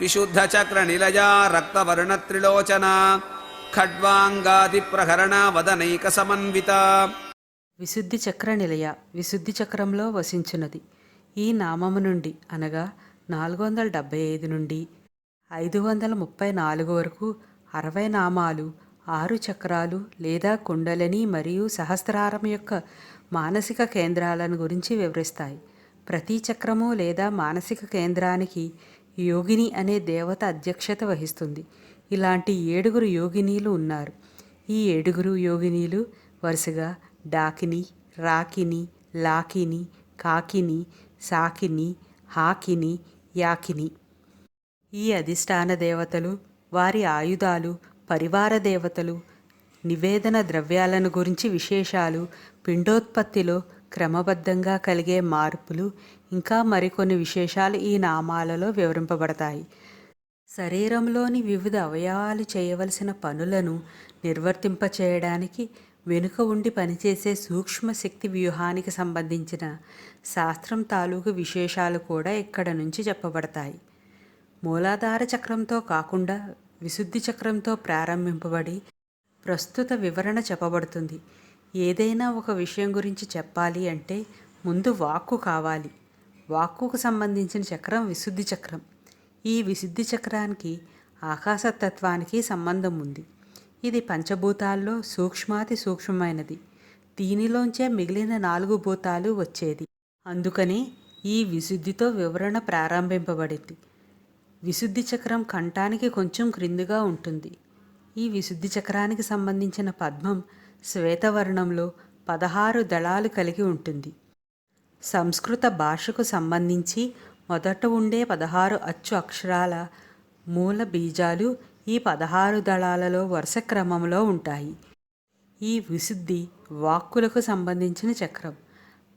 विशुद्धचक्रनिलया रक्तवर्णत्रिलोचना खड्वाङ्गादिप्रहरणा वदनैकसमन्विता విశుద్ధి చక్ర నిలయ విశుద్ధి చక్రంలో వసించున్నది ఈ నామము నుండి అనగా నాలుగు వందల డెబ్బై ఐదు నుండి ఐదు వందల ముప్పై నాలుగు వరకు అరవై నామాలు ఆరు చక్రాలు లేదా కుండలని మరియు సహస్రారం యొక్క మానసిక కేంద్రాలను గురించి వివరిస్తాయి ప్రతి చక్రము లేదా మానసిక కేంద్రానికి యోగిని అనే దేవత అధ్యక్షత వహిస్తుంది. ఇలాంటి ఏడుగురు యోగినీలు ఉన్నారు. ఈ ఏడుగురు యోగినీలు వరుసగా డాకిని రాకిని లాకిని కాకిని సాకిని హాకిని యాకిని. ఈ అధిష్టాన దేవతలు వారి ఆయుధాలు పరివార దేవతలు నివేదన ద్రవ్యాలను గురించి విశేషాలు పిండోత్పత్తిలో క్రమబద్ధంగా కలిగే మార్పులు ఇంకా మరికొన్ని విశేషాలు ఈ నామాలలో వివరింపబడతాయి. శరీరంలోని వివిధ అవయవాలు చేయవలసిన పనులను నిర్వర్తింపచేయడానికి వెనుక ఉండి పనిచేసే సూక్ష్మ శక్తి వ్యూహానికి సంబంధించిన శాస్త్రం తాలూకు విశేషాలు కూడా ఇక్కడ నుంచి చెప్పబడతాయి. మూలాధార చక్రంతో కాకుండా విశుద్ధి చక్రంతో ప్రారంభింపబడి ప్రస్తుత వివరణ చెప్పబడుతుంది. ఏదైనా ఒక విషయం గురించి చెప్పాలి అంటే ముందు వాక్కు కావాలి. వాక్కుకు సంబంధించిన చక్రం విశుద్ధి చక్రం. ఈ విశుద్ధి చక్రానికి ఆకాశతత్వానికి సంబంధం ఉంది. ఇది పంచభూతాల్లో సూక్ష్మాతి సూక్ష్మమైనది. దీనిలోంచే మిగిలిన నాలుగు భూతాలు వచ్చేది. అందుకనే ఈ విశుద్ధితో వివరణ ప్రారంభింపబడింది. విశుద్ధి చక్రం కంఠానికి కొంచెం క్రిందుగా ఉంటుంది. ఈ విశుద్ధి చక్రానికి సంబంధించిన పద్మం శ్వేతవర్ణంలో పదహారు దళాలు కలిగి ఉంటుంది. సంస్కృత భాషకు సంబంధించి మొదట ఉండే పదహారు అచ్చు అక్షరాల మూల బీజాలు ఈ పదహారు దళాలలో వరుస క్రమంలో ఉంటాయి. ఈ విశుద్ధి వాక్కులకు సంబంధించిన చక్రం.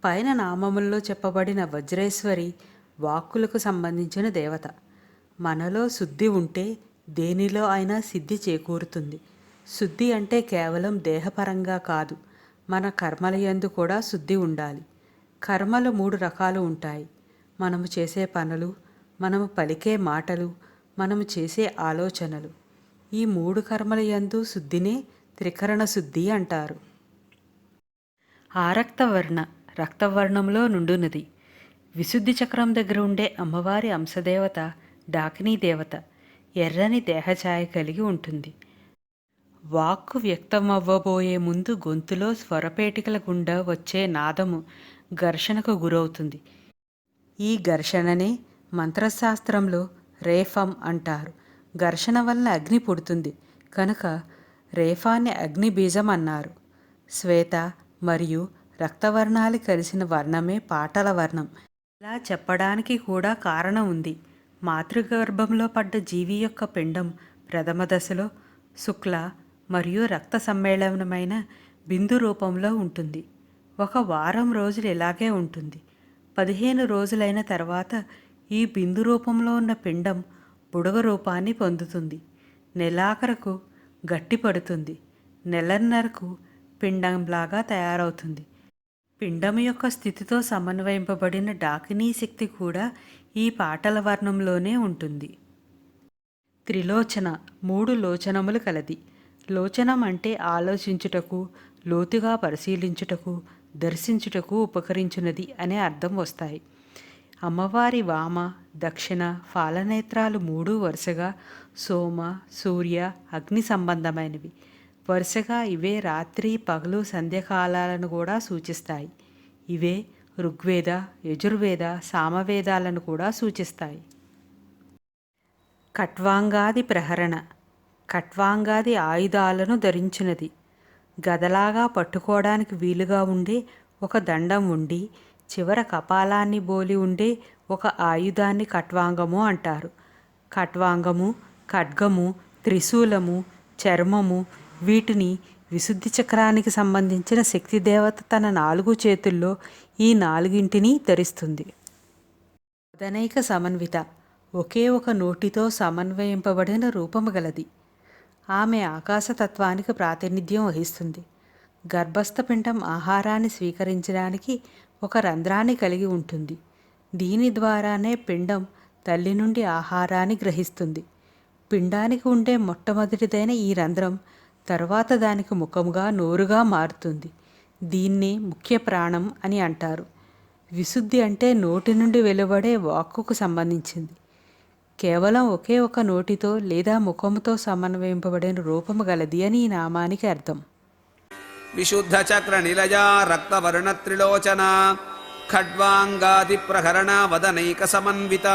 పైన నామముల్లో చెప్పబడిన వజ్రేశ్వరి వాక్కులకు సంబంధించిన దేవత. మనలో శుద్ధి ఉంటే దేనిలో అయినా సిద్ధి చేకూరుతుంది. శుద్ధి అంటే కేవలం దేహపరంగా కాదు మన కర్మల యందు కూడా శుద్ధి ఉండాలి. కర్మలు మూడు రకాలు ఉంటాయి. మనము చేసే పనులు మనము పలికే మాటలు మనము చేసే ఆలోచనలు. ఈ మూడు కర్మల యందు శుద్ధినే త్రికరణ శుద్ధి అంటారు. ఆరక్తవర్ణ రక్తవర్ణంలో నుండునది విశుద్ధి చక్రం దగ్గర ఉండే అమ్మవారి అంశదేవత డాకినీ దేవత ఎర్రని దేహఛాయ కలిగి ఉంటుంది. వాక్కు వ్యక్తమవ్వబోయే ముందు గొంతులో స్వరపేటికల గుండా వచ్చే నాదము ఘర్షణకు గురవుతుంది. ఈ ఘర్షణనే మంత్రశాస్త్రంలో రేఫం అంటారు. ఘర్షణ వల్ల అగ్ని పుడుతుంది. కనుక రేఫాన్ని అగ్ని బీజం అన్నారు. శ్వేత మరియు రక్తవర్ణాలు కలిసిన వర్ణమే పాటల వర్ణం. ఇలా చెప్పడానికి కూడా కారణం ఉంది. మాతృగర్భంలో పడ్డ జీవి యొక్క పిండం ప్రథమ దశలో శుక్ల మరియు రక్త సమ్మేళనమైన బిందు రూపంలో ఉంటుంది. ఒక వారం రోజులు ఇలాగే ఉంటుంది. పదిహేను రోజులైన తర్వాత ఈ బిందు రూపంలో ఉన్న పిండం బుడగ రూపాన్ని పొందుతుంది. నెలాఖరకు గట్టిపడుతుంది నెలన్నరకు పిండంలాగా తయారవుతుంది. పిండం యొక్క స్థితితో సమన్వయింపబడిన డాకినీ శక్తి కూడా ఈ పాటల వర్ణంలోనే ఉంటుంది. త్రిలోచన మూడు లోచనములు కలది. లోచనం అంటే ఆలోచించుటకు లోతుగా పరిశీలించుటకు దర్శించుటకు ఉపకరించినది అనే అర్థం వస్తాయి. అమ్మవారి వామ దక్షిణ ఫాలనేత్రాలు మూడు వరుసగా సోమ సూర్య అగ్ని సంబంధమైనవి. వరుసగా ఇవే రాత్రి పగలు సంధ్యకాలాలను కూడా సూచిస్తాయి. ఇవే ఋగ్వేద యజుర్వేద సామవేదాలను కూడా సూచిస్తాయి. కట్వాంగాది ప్రహరణ. కట్వాంగాది ఆయుధాలను ధరించినది. గదలాగా పట్టుకోవడానికి వీలుగా ఉండే ఒక దండం ఉండి చివర కపాలాన్ని బోలి ఉండే ఒక ఆయుధాన్ని కట్వాంగము అంటారు. కట్వాంగము ఖడ్గము త్రిశూలము చర్మము వీటిని విశుద్ధి చక్రానికి సంబంధించిన శక్తి దేవత తన నాలుగు చేతుల్లో ఈ నాలుగింటిని ధరిస్తుంది. అదనైక సమన్విత. ఒకే ఒక నోటితో సమన్వయింపబడిన రూపము గలది. ఆమె ఆకాశతత్వానికి ప్రాతినిధ్యం వహిస్తుంది. గర్భస్థ పిండం ఆహారాన్ని స్వీకరించడానికి ఒక రంధ్రాన్ని కలిగి ఉంటుంది. దీని ద్వారానే పిండం తల్లి నుండి ఆహారాన్ని గ్రహిస్తుంది. పిండానికి ఉండే మొట్టమొదటిదైన ఈ రంధ్రం తర్వాత దానికి ముఖముగా నోరుగా మారుతుంది. దీన్ని ముఖ్య ప్రాణం అని అంటారు. విశుద్ధి అంటే నోటి నుండి వెలువడే వాక్కుకు సంబంధించింది. కేవలం ఒకే ఒక నోటితో లేదా ముఖముతో సమన్వయింపబడిన రూపము గలది అని ఈ నామానికి అర్థం. విశుద్ధ చక్ర నిలయా రక్తవర్ణ త్రిలోచన ఖడ్వాంగాది ప్రహరణ వదనైక సమన్విత.